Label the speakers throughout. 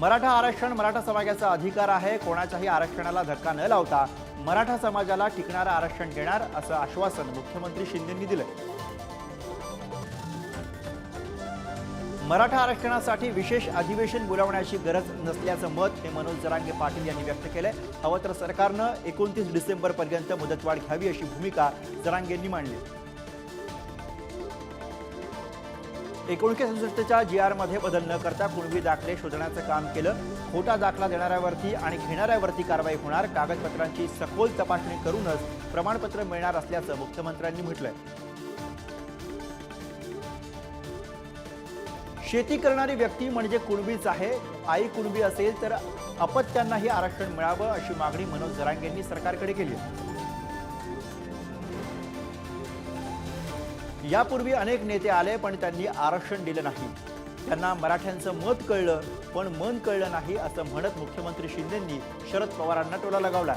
Speaker 1: मराठा आरक्षण मराठा समाजाचा अधिकार आहे कोणाच्याही आरक्षणाला धक्का न लावता मराठा समाजाला टिकणारं आरक्षण देणार असं आश्वासन मुख्यमंत्री शिंदेंनी दिलं मराठा आरक्षणासाठी विशेष अधिवेशन बोलावण्याची गरज नसल्याचं मत हे मनोज जरांगे पाटील यांनी व्यक्त केलं हवं तर सरकारनं एकोणतीस डिसेंबरपर्यंत मुदतवाढ घ्यावी अशी भूमिका जरांगेंनी मांडली एकोणीसशे सदुसष्टच्या जी आरमध्ये बदल न करता कुणबी दाखले शोधण्याचं काम केलं खोटा दाखला देणाऱ्यावरती आणि घेणाऱ्यावरती कारवाई होणार कागदपत्रांची सखोल तपासणी करूनच प्रमाणपत्र मिळणार असल्याचं मुख्यमंत्र्यांनी म्हटलंय शेती करणारी व्यक्ती म्हणजे कुणबीच आहे आई कुणबी असेल तर अपत्यांनाही आरक्षण मिळावं अशी मागणी मनोज जरांगेंनी सरकारकडे केली यापूर्वी अनेक नेते आले पण त्यांनी आरक्षण दिलं नाही त्यांना मराठ्यांचं मत कळलं पण मन कळलं नाही असं म्हणत मुख्यमंत्री शिंदेंनी शरद पवारांना टोला लगावला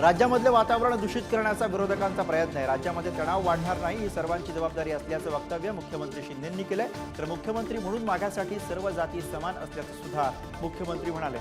Speaker 1: राज्यामधलं वातावरण दूषित करण्याचा विरोधकांचा प्रयत्न आहे राज्यामध्ये तणाव वाढणार नाही ही सर्वांची जबाबदारी असल्याचं वक्तव्य मुख्यमंत्री शिंदेंनी केलंय तर मुख्यमंत्री म्हणून मागासाठी सर्व जाती समान असल्याचं सुद्धा मुख्यमंत्री म्हणाले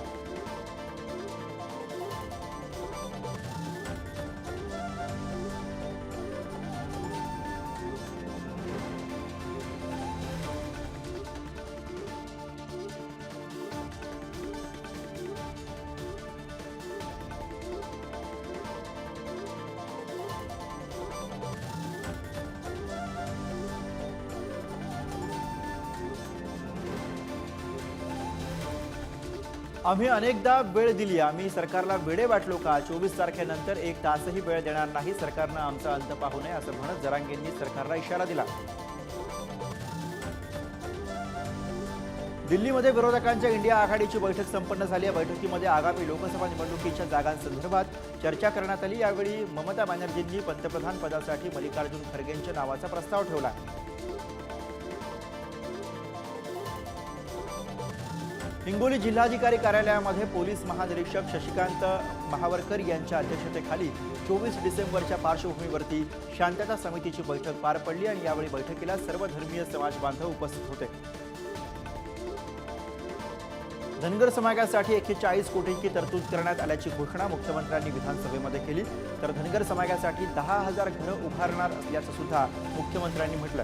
Speaker 1: आम्ही अनेकदा वेळ दिली आम्ही सरकारला वेळे वाटलो का चोवीस तारखेनंतर एक तासही वेळ देणार नाही सरकारनं आमचा अंत पाहू नये असं म्हणत जरांगेंनी सरकारला इशारा दिला दिल्लीमध्ये विरोधकांच्या इंडिया आघाडीची बैठक संपन्न झाली या बैठकीमध्ये आगामी लोकसभा निवडणुकीच्या जागांसंदर्भात चर्चा करण्यात आली यावेळी ममता बॅनर्जींनी पंतप्रधान पदासाठी मल्लिकार्जुन खरगेंच्या नावाचा प्रस्ताव ठेवला हिंगोली जिल्हाधिकारी कार्यालयामध्ये पोलीस महानिरीक्षक शशिकांत महावरकर यांच्या अध्यक्षतेखाली चोवीस डिसेंबरच्या पार्श्वभूमीवरती शांतता समितीची बैठक पार पडली आणि यावेळी बैठकीला सर्व धर्मीय समाज उपस्थित होते धनगर समाजासाठी एकशे चाळीस कोटींची तरतूद करण्यात आल्याची घोषणा मुख्यमंत्र्यांनी विधानसभेमध्ये केली तर धनगर समाजासाठी दहा हजार घरं उभारणार असल्याचं सुद्धा मुख्यमंत्र्यांनी म्हटलं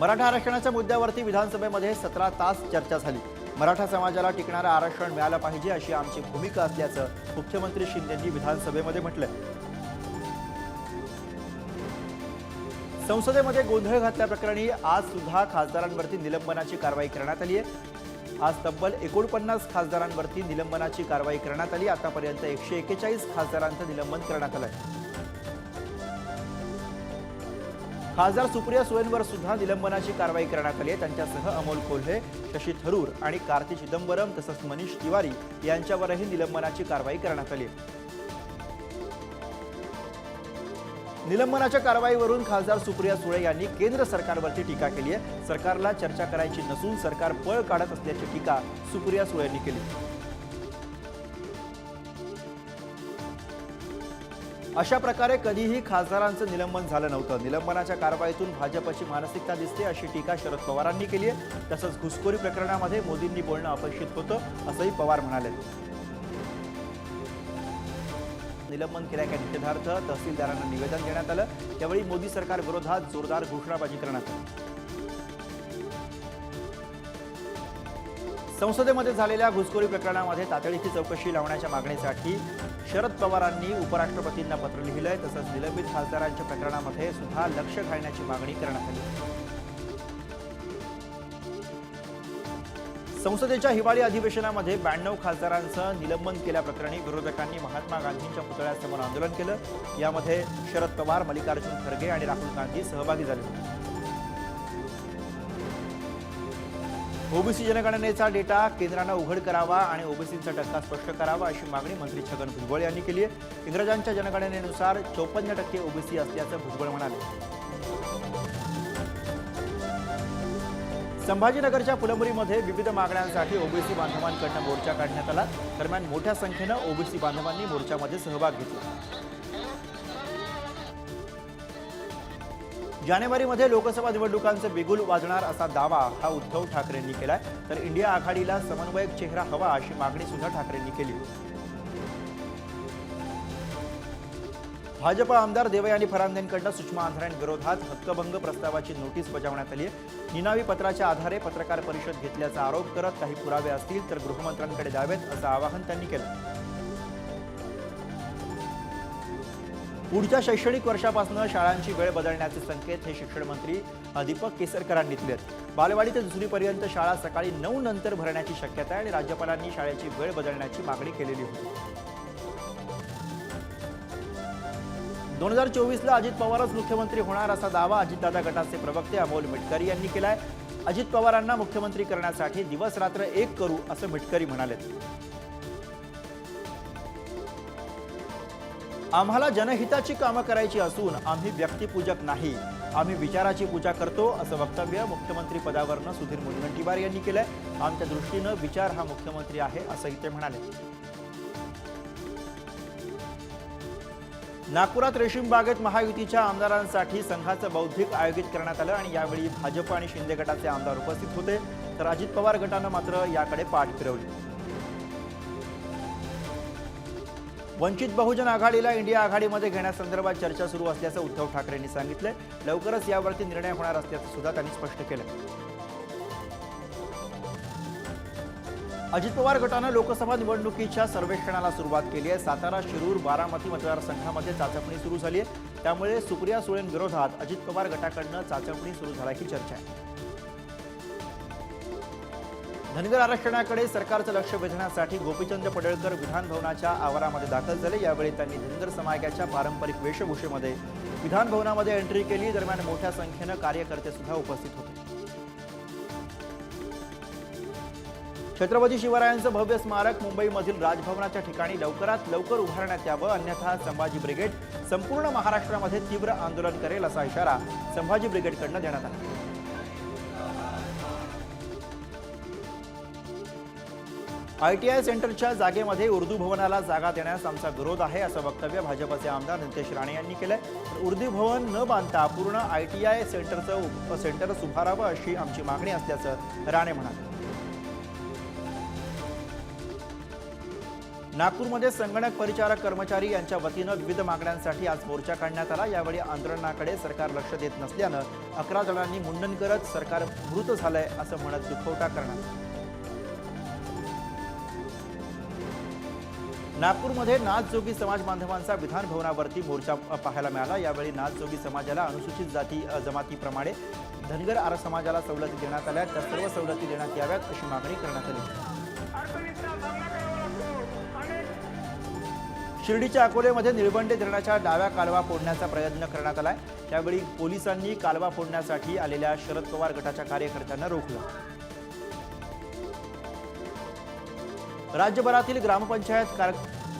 Speaker 1: मराठा आरक्षणाच्या मुद्द्यावरती विधानसभेमध्ये सतरा तास चर्चा झाली मराठा समाजाला टिकणारं आरक्षण मिळालं पाहिजे अशी आमची भूमिका असल्याचं मुख्यमंत्री शिंदेंनी विधानसभेमध्ये म्हटलं संसदेमध्ये गोंधळ घातल्याप्रकरणी आज सुद्धा खासदारांवरती निलंबनाची कारवाई करण्यात आली आहे आज तब्बल एकोणपन्नास खासदारांवरती निलंबनाची कारवाई करण्यात आली आतापर्यंत एकशे एक्केचाळीस खासदारांचं निलंबन करण्यात आलं आहे खासदार सुप्रिया सुळेंवर सुद्धा निलंबनाची कारवाई करण्यात आली आहे त्यांच्यासह अमोल कोल्हे शशी थरूर आणि कार्ती चिदंबरम तसंच मनीष तिवारी यांच्यावरही निलंबनाची कारवाई करण्यात आली निलंबनाच्या कारवाईवरून खासदार सुप्रिया सुळे यांनी केंद्र सरकारवरती टीका केली आहे सरकारला चर्चा करायची नसून सरकार पळ काढत असल्याची टीका सुप्रिया यांनी केली अशा प्रकारे कधीही खासदारांचं निलंबन झालं नव्हतं निलंबनाच्या कारवाईतून भाजपची मानसिकता दिसते अशी टीका शरद पवारांनी केली आहे तसंच घुसखोरी प्रकरणामध्ये मोदींनी बोलणं अपेक्षित होतं असंही पवार म्हणाले निलंबन केल्याच्या निषेधार्थ तहसीलदारांना निवेदन देण्यात आलं त्यावेळी मोदी सरकार विरोधात जोरदार घोषणाबाजी करण्यात आली संसदेमध्ये झालेल्या घुसखोरी प्रकरणामध्ये तातडीची चौकशी लावण्याच्या मागणीसाठी शरद पवारांनी उपराष्ट्रपतींना पत्र लिहिलंय तसंच निलंबित खासदारांच्या प्रकरणामध्ये सुद्धा लक्ष घालण्याची मागणी करण्यात आली संसदेच्या हिवाळी अधिवेशनामध्ये ब्याण्णव खासदारांचं निलंबन केल्याप्रकरणी विरोधकांनी महात्मा गांधींच्या पुतळ्यासमोर आंदोलन केलं यामध्ये शरद पवार मल्लिकार्जुन खरगे आणि राहुल गांधी सहभागी झाले होते ओबीसी जनगणनेचा डेटा केंद्रानं उघड करावा आणि ओबीसींचा टक्का स्पष्ट करावा अशी मागणी मंत्री छगन भुजबळ यांनी केली आहे इंग्रजांच्या जनगणनेनुसार चौपन्न टक्के ओबीसी असल्याचं भुजबळ म्हणाले संभाजीनगरच्या फुलंबरीमध्ये विविध मागण्यांसाठी ओबीसी बांधवांकडनं मोर्चा काढण्यात आला दरम्यान मोठ्या संख्येनं ओबीसी बांधवांनी मोर्चामध्ये सहभाग घेतला जानेवारीमध्ये लोकसभा निवडणुकांचं बिगुल वाजणार असा दावा हा उद्धव ठाकरेंनी केलाय तर इंडिया आघाडीला समन्वयक चेहरा हवा अशी मागणी सुद्धा ठाकरेंनी केली भाजप आमदार देवयानी फरांदेंकडनं सुषमा आंधळ्यांविरोधात हक्कभंग प्रस्तावाची नोटीस बजावण्यात आली आहे निनावी पत्राच्या आधारे पत्रकार परिषद घेतल्याचा आरोप करत काही पुरावे असतील तर गृहमंत्र्यांकडे द्यावेत असं आवाहन त्यांनी केलं पुढच्या शैक्षणिक वर्षापासून शाळांची वेळ बदलण्याचे संकेत हे शिक्षण मंत्री दीपक केसरकरांनी दिलेत बालवाडी ते दुसरीपर्यंत शाळा सकाळी नऊ नंतर भरण्याची शक्यता आहे आणि राज्यपालांनी शाळेची वेळ बदलण्याची मागणी केलेली होती दोन हजार चोवीसला अजित पवारच मुख्यमंत्री होणार असा दावा अजितदादा गटाचे प्रवक्ते अमोल मिटकरी यांनी केलाय अजित पवारांना मुख्यमंत्री करण्यासाठी दिवस रात्र एक करू असं मिटकरी म्हणाले आम्हाला जनहिताची कामं करायची असून आम्ही व्यक्तिपूजक नाही आम्ही विचाराची पूजा करतो असं वक्तव्य मुख्यमंत्री पदावरनं सुधीर मुनगंटीवार यांनी केलंय आमच्या दृष्टीनं विचार हा मुख्यमंत्री आहे असंही ते म्हणाले नागपुरात रेशीम बागेत महायुतीच्या आमदारांसाठी संघाचं बौद्धिक आयोजित करण्यात आलं आणि यावेळी भाजप आणि शिंदे गटाचे आमदार उपस्थित होते तर अजित पवार गटानं मात्र याकडे पाठ फिरवली वंचित बहुजन आघाडीला इंडिया आघाडीमध्ये घेण्यासंदर्भात चर्चा सुरू असल्याचं उद्धव ठाकरेंनी सांगितलं लवकरच यावरती निर्णय होणार असल्याचं सुद्धा त्यांनी स्पष्ट केलं अजित पवार गटानं लोकसभा निवडणुकीच्या सर्वेक्षणाला सुरुवात केली आहे सातारा शिरूर बारामती मतदारसंघामध्ये चाचपणी सुरू झाली आहे त्यामुळे सुप्रिया सुळेंविरोधात अजित पवार गटाकडनं चाचपणी सुरू झाल्याची चर्चा आहे धनगर आरक्षणाकडे सरकारचं लक्ष वेधण्यासाठी गोपीचंद पडळकर विधानभवनाच्या आवारामध्ये दाखल झाले यावेळी त्यांनी धनगर समाजाच्या पारंपरिक वेशभूषेमध्ये विधानभवनामध्ये एंट्री केली दरम्यान मोठ्या संख्येनं कार्यकर्ते सुद्धा उपस्थित होते छत्रपती शिवरायांचं भव्य स्मारक मुंबईमधील राजभवनाच्या ठिकाणी लवकरात लवकर उभारण्यात यावं अन्यथा संभाजी ब्रिगेड संपूर्ण महाराष्ट्रामध्ये तीव्र आंदोलन करेल असा इशारा संभाजी ब्रिगेडकडनं देण्यात आला आयटीआय सेंटरच्या जागेमध्ये उर्दू भवनाला जागा देण्यास आमचा विरोध आहे असं वक्तव्य भाजपचे आमदार नितेश राणे यांनी केलं आहे उर्दू भवन न बांधता पूर्ण आयटीआय सेंटरचं सेंटर उभारावं अशी आमची मागणी असल्याचं राणे म्हणाले नागपूरमध्ये संगणक परिचारक कर्मचारी यांच्या वतीनं विविध मागण्यांसाठी आज मोर्चा काढण्यात आला यावेळी आंदोलनाकडे सरकार लक्ष देत नसल्यानं अकरा जणांनी मुंडन करत सरकार मृत झालंय असं म्हणत दुखवटा करण्यात आला नागपूरमध्ये नाथजोगी समाज बांधवांचा भवनावरती मोर्चा पाहायला मिळाला यावेळी नाथजोगी समाजाला अनुसूचित जाती जमातीप्रमाणे धनगर आर समाजाला सवलती देण्यात आल्या त्या सर्व सवलती देण्यात याव्यात अशी मागणी करण्यात आली शिर्डीच्या अकोलेमध्ये निळबंडे धरणाच्या डाव्या कालवा फोडण्याचा प्रयत्न करण्यात आला त्यावेळी पोलिसांनी कालवा फोडण्यासाठी आलेल्या शरद पवार गटाच्या कार्यकर्त्यांना रोखलं राज्यभरातील ग्रामपंचायत कार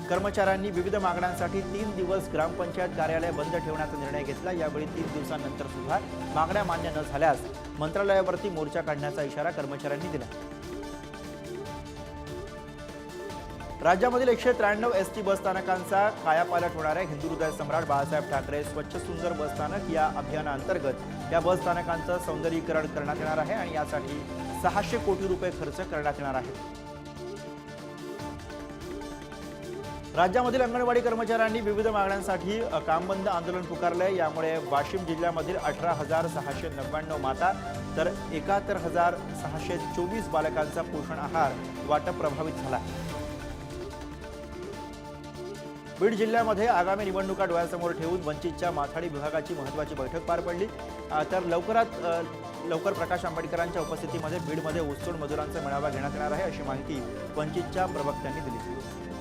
Speaker 1: कर्मचाऱ्यांनी विविध मागण्यांसाठी तीन दिवस ग्रामपंचायत कार्यालय बंद ठेवण्याचा निर्णय घेतला यावेळी तीन दिवसांनंतर सुद्धा मागण्या मान्य न झाल्यास मंत्रालयावरती मोर्चा काढण्याचा इशारा कर्मचाऱ्यांनी दिला राज्यामधील एकशे त्र्याण्णव एस टी बसस्थानकांचा कायापालट होणाऱ्या हिंदू हृदय सम्राट बाळासाहेब ठाकरे स्वच्छ सुंदर बसस्थानक या अभियानाअंतर्गत या बसस्थानकांचं सौंदर्यीकरण करण्यात येणार आहे आणि यासाठी सहाशे कोटी रुपये खर्च करण्यात येणार आहे राज्यामधील अंगणवाडी कर्मचाऱ्यांनी विविध मागण्यांसाठी कामबंद आंदोलन पुकारलंय यामुळे वाशिम जिल्ह्यामधील अठरा हजार सहाशे नव्याण्णव माता तर एकाहत्तर हजार सहाशे चोवीस बालकांचा पोषण आहार वाटप प्रभावित झाला बीड जिल्ह्यामध्ये आगामी निवडणुका डोळ्यासमोर ठेवून वंचितच्या माथाडी विभागाची महत्त्वाची बैठक पार पडली तर लवकरात लवकर प्रकाश आंबेडकरांच्या उपस्थितीमध्ये बीडमध्ये ऊसतोड मजुरांचा मेळावा घेण्यात येणार आहे अशी माहिती वंचितच्या प्रवक्त्यांनी दिली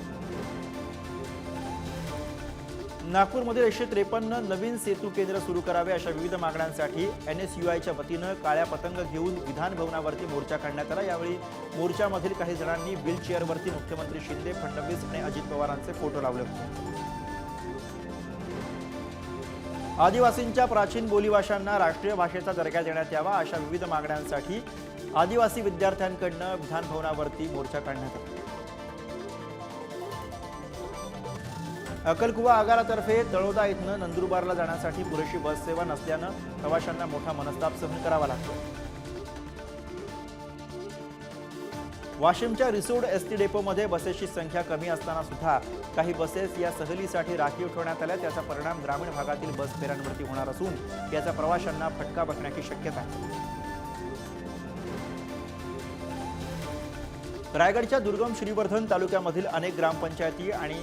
Speaker 1: नागपूरमध्ये एकशे त्रेपन्न नवीन सेतू केंद्र सुरू करावे अशा विविध मागण्यांसाठी एन एस यू आयच्या वतीनं काळ्या पतंग घेऊन विधानभवनावरती मोर्चा काढण्यात आला यावेळी मोर्चामधील काही जणांनी व्हीलचेअरवरती मुख्यमंत्री शिंदे फडणवीस आणि अजित पवारांचे फोटो लावले आदिवासींच्या प्राचीन बोलीभाषांना राष्ट्रीय भाषेचा दर्जा देण्यात यावा अशा विविध मागण्यांसाठी आदिवासी विद्यार्थ्यांकडनं विधानभवनावरती मोर्चा काढण्यात आला अकलकुवा आगारातर्फे तळोदा इथनं नंदुरबारला जाण्यासाठी पुरेशी बससेवा नसल्यानं प्रवाशांना मोठा मनस्ताप सहन करावा लागतो वाशिमच्या रिसोड एस टी डेपोमध्ये बसेसची संख्या कमी असताना सुद्धा काही बसेस या सहलीसाठी राखीव ठेवण्यात आल्या त्याचा परिणाम ग्रामीण भागातील बस फेऱ्यांवरती होणार असून याचा प्रवाशांना फटका बसण्याची शक्यता आहे रायगडच्या दुर्गम श्रीवर्धन तालुक्यामधील अनेक ग्रामपंचायती आणि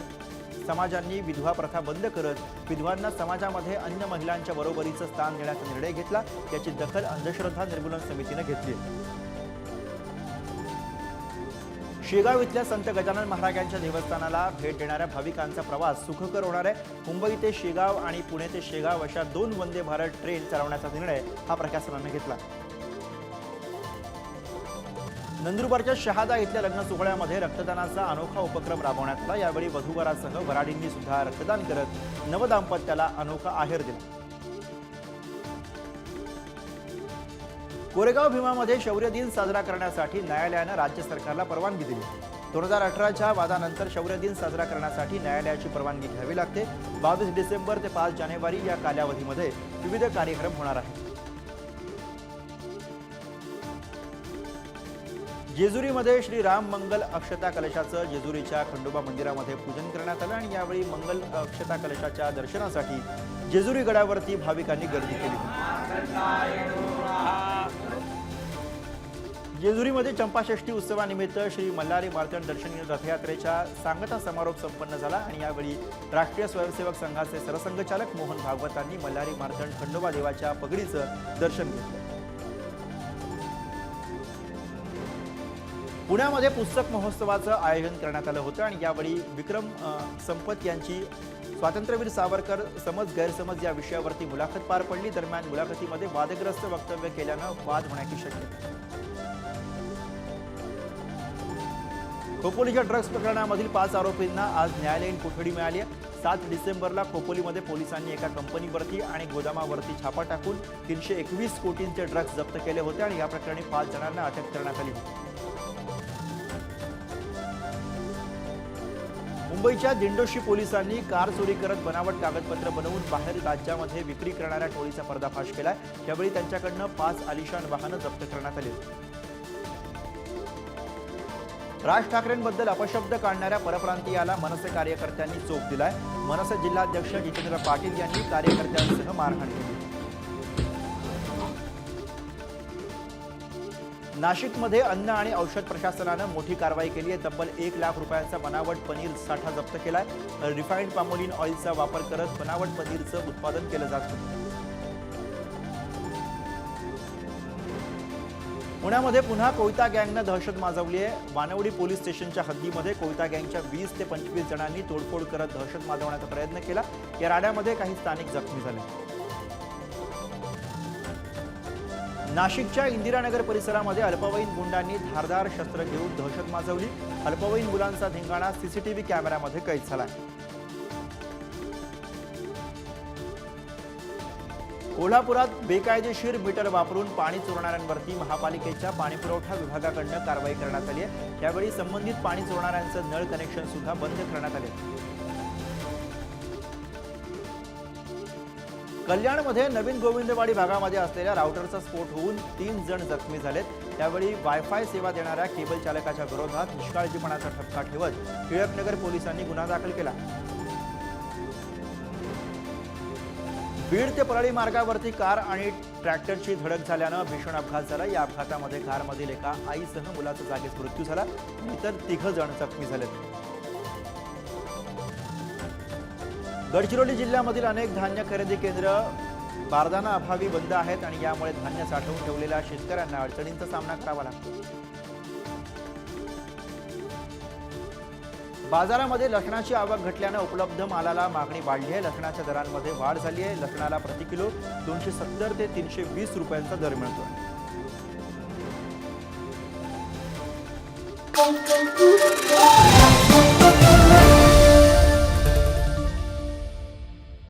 Speaker 1: समाजांनी विधवा प्रथा बंद करत विधवांना समाजामध्ये अन्य महिलांच्या बरोबरीचं स्थान देण्याचा निर्णय घेतला याची दखल अंधश्रद्धा निर्मूलन समितीनं घेतली शेगाव इथल्या संत गजानन महाराजांच्या देवस्थानाला भेट देणाऱ्या भाविकांचा प्रवास सुखकर होणार आहे मुंबई ते शेगाव आणि पुणे ते शेगाव अशा दोन वंदे भारत ट्रेन चालवण्याचा निर्णय हा प्रशासनानं घेतला नंदुरबारच्या शहादा इथल्या लग्न सोहळ्यामध्ये रक्तदानाचा अनोखा उपक्रम राबवण्यात आला यावेळी वधूवरासह वराडींनी सुद्धा रक्तदान करत नवदाम्पत्याला अनोखा आहेर दिला कोरेगाव भीमामध्ये शौर्य दिन साजरा करण्यासाठी न्यायालयानं राज्य सरकारला परवानगी दिली दोन हजार अठराच्या वादानंतर शौर्य दिन साजरा करण्यासाठी न्यायालयाची परवानगी घ्यावी लागते बावीस डिसेंबर ते पाच जानेवारी या कालावधीमध्ये विविध कार्यक्रम होणार आहेत जेजुरीमध्ये श्री राम मंगल अक्षता कलशाचं जेजुरीच्या खंडोबा मंदिरामध्ये पूजन करण्यात आलं आणि यावेळी मंगल अक्षता कलशाच्या दर्शनासाठी जेजुरी गडावरती भाविकांनी गर्दी केली जेजुरीमध्ये चंपाषष्ठी उत्सवानिमित्त श्री मल्हारी मार्तंड दर्शन रथयात्रेचा सांगता समारोप संपन्न झाला आणि यावेळी राष्ट्रीय स्वयंसेवक संघाचे सरसंघचालक मोहन भागवतांनी मल्हारी मार्तंड खंडोबा देवाच्या पगडीचं दर्शन घेतलं पुण्यामध्ये पुस्तक महोत्सवाचं आयोजन करण्यात आलं होतं आणि यावेळी विक्रम संपत यांची स्वातंत्र्यवीर सावरकर समज गैरसमज या विषयावरती मुलाखत पार पडली दरम्यान मुलाखतीमध्ये वादग्रस्त वक्तव्य केल्यानं वाद होण्याची शक्यता खोपोलीच्या ड्रग्ज प्रकरणामधील पाच आरोपींना आज न्यायालयीन कोठडी मिळाली सात डिसेंबरला खोपोलीमध्ये पोलिसांनी एका कंपनीवरती आणि गोदामावरती छापा टाकून तीनशे एकवीस कोटींचे ड्रग्ज जप्त केले होते आणि या प्रकरणी पाच जणांना अटक करण्यात आली होती मुंबईच्या दिंडोशी पोलिसांनी कार चोरी करत बनावट कागदपत्र बनवून बाहेर राज्यामध्ये विक्री करणाऱ्या टोळीचा पर्दाफाश केलाय यावेळी त्यांच्याकडनं पाच आलिशान वाहनं जप्त करण्यात आली राज ठाकरेंबद्दल अपशब्द काढणाऱ्या परप्रांतीयाला मनसे कार्यकर्त्यांनी चोख दिलाय मनसे जिल्हाध्यक्ष जितेंद्र पाटील यांनी कार्यकर्त्यांसह मारहाण केली नाशिकमध्ये अन्न आणि औषध प्रशासनानं मोठी कारवाई केली आहे तब्बल एक लाख रुपयांचा बनावट पनीर साठा जप्त केला आहे रिफाईंड पामोलिन ऑइलचा वापर करत बनावट पनीरचं उत्पादन केलं जात होतं पुण्यामध्ये पुन्हा कोयता गँगनं दहशत माजवली आहे वानवडी पोलीस स्टेशनच्या हद्दीमध्ये कोयता गँगच्या वीस ते पंचवीस जणांनी तोडफोड करत दहशत माजवण्याचा प्रयत्न केला या राड्यामध्ये काही स्थानिक जखमी झाले नाशिकच्या इंदिरानगर परिसरामध्ये अल्पवयीन गुंडांनी धारदार शस्त्र घेऊन दहशत माजवली अल्पवयीन मुलांचा धिंगाणा सीसीटीव्ही कॅमेऱ्यामध्ये कैद झाला कोल्हापुरात बेकायदेशीर मीटर वापरून पाणी चोरणाऱ्यांवरती महापालिकेच्या पाणीपुरवठा विभागाकडनं कारवाई करण्यात आली आहे यावेळी संबंधित पाणी चोरणाऱ्यांचं नळ कनेक्शन सुद्धा बंद करण्यात आले कल्याणमध्ये नवीन गोविंदवाडी भागामध्ये असलेल्या राऊटरचा स्फोट होऊन तीन जण जखमी झालेत त्यावेळी वायफाय सेवा देणाऱ्या केबल चालकाच्या विरोधात निष्काळजीपणाचा ठपका ठेवत टिळकनगर पोलिसांनी गुन्हा दाखल केला बीड ते परळी मार्गावरती कार आणि ट्रॅक्टरची धडक झाल्यानं भीषण अपघात झाला या अपघातामध्ये कारमधील एका आईसह मुलाचा जागीच मृत्यू झाला इतर तिघ जण जखमी झालेत गडचिरोली जिल्ह्यामधील अनेक धान्य खरेदी केंद्र बारदाना अभावी बंद आहेत आणि यामुळे धान्य साठवून ठेवलेल्या शेतकऱ्यांना अडचणींचा सामना करावा लागतो बाजारामध्ये लसणाची आवक घटल्यानं उपलब्ध मालाला मागणी वाढली आहे लसणाच्या दरांमध्ये वाढ झाली आहे लसणाला प्रति किलो दोनशे सत्तर ते तीनशे वीस रुपयांचा दर मिळतो